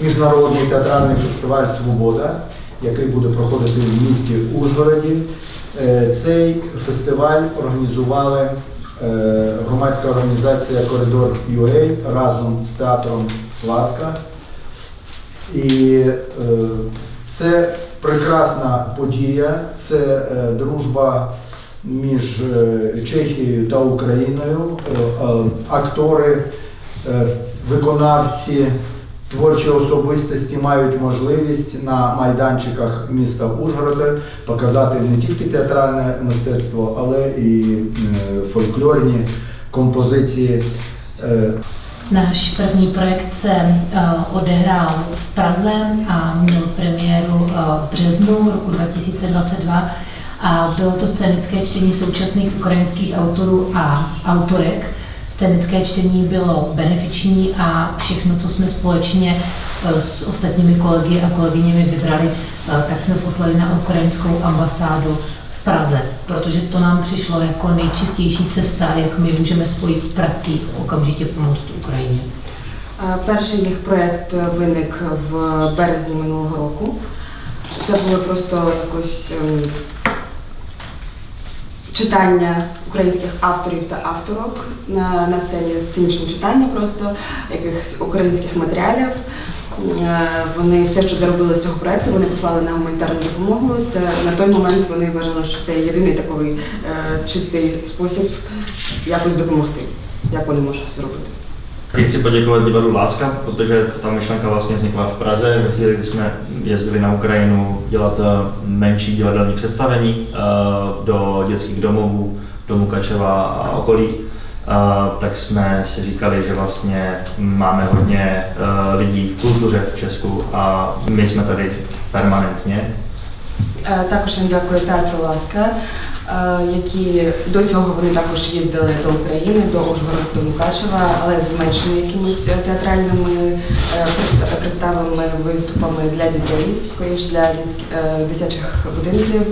Міжнародний театральний фестиваль Свобода, який буде проходити в місті Ужгороді. Е, Цей фестиваль організували е, громадська організація Коридор UA разом з театром Ласка. І е, це прекрасна подія, це дружба між е, Чехією та Україною. Е, е, Актори, виконавці, творчі особистості мають можливість на майданчиках міста Ужгорода показати не тільки театральне мистецтво, але і фольклорні композиції. Náš první projekt se odehrál v Praze a měl premiéru v březnu roku 2022 a bylo to scénické čtení současných ukrajinských autorů a autorek. Scénické čtení bylo benefiční a všechno, co jsme společně uh, s ostatními kolegy a kolegyněmi vybrali, uh, tak jsme poslali na ukrajinskou ambasádu v Praze, protože to nám přišlo jako nejčistější cesta, jak my můžeme spojit prací okamžitě pomoct Ukrajině. Е, Перший їх проєкт виник в березні минулого року. Це було просто якось ем, читання українських авторів та авторок на, на селі сценічні читання просто якихось українських матеріалів. Е, Вони все, що заробили з цього проєкту, вони послали на гуманітарну допомогу. Це на той момент вони вважали, що це єдиний такий е, чистий спосіб якось допомогти. Як вони можуть це зробити? Teď chci poděkovat divadlu Láska, protože ta myšlenka vlastně vznikla v Praze, ve chvíli, kdy jsme jezdili na Ukrajinu dělat eh, menší divadelní představení eh, do dětských domovů, do Mukačeva a okolí, eh, tak jsme si říkali, že vlastně máme hodně eh, lidí v kultuře v Česku a my jsme tady permanentně, Е, Також він дякує театру Ласка, е, Які до цього вони також їздили до України, до Ужгорода, до Мукачева, але з меншими якимись театральними е, представами, виступами для дітей, скоріш для е, дитячих будинків.